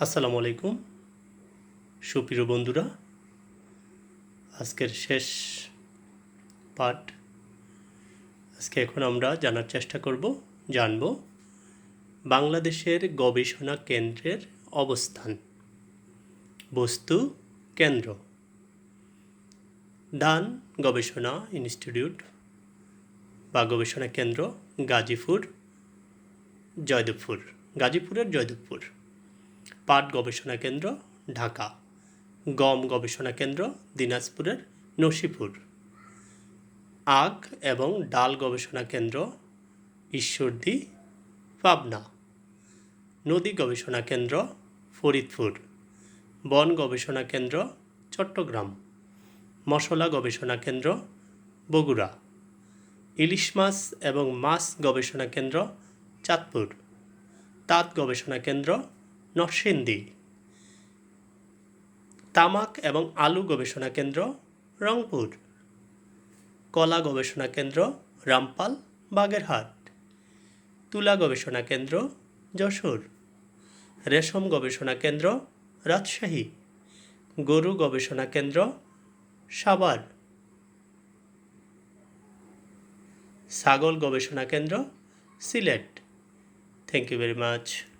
আসসালামু আলাইকুম। সুপ্রিয় বন্ধুরা, আজকের শেষ পাঠ। আজকে এখন আমরা জানার চেষ্টা করব, জানব বাংলাদেশের গবেষণা কেন্দ্রের অবস্থান। বস্তু, কেন্দ্র। দান গবেষণা ইনস্টিটিউট বা গবেষণা কেন্দ্র গাজীপুর, জয়দেবপুর। গাজীপুরের জয়দেবপুর। পাট গবেষণা কেন্দ্র, ঢাকা। গম গবেষণা কেন্দ্র, দিনাজপুরের নসিপুর। আখ এবং ডাল গবেষণা কেন্দ্র, ঈশ্বরদী, পাবনা। নদী গবেষণা কেন্দ্র, ফরিদপুর। বন গবেষণা কেন্দ্র, চট্টগ্রাম। মশলা গবেষণা কেন্দ্র, বগুড়া। ইলিশ মাছ এবং মাছ গবেষণা কেন্দ্র, চাঁদপুর। তাঁত গবেষণা কেন্দ্র নরসিংদী। তামাক এবং আলু গবেষণা কেন্দ্র, রংপুর। কলা গবেষণা কেন্দ্র, রামপাল, বাগেরহাট। তুলা গবেষণা কেন্দ্র, যশোর। রেশম গবেষণা কেন্দ্র, রাজশাহী। গরু গবেষণা কেন্দ্র, সাভার। ছাগল গবেষণা কেন্দ্র, Sylhet. Thank you very much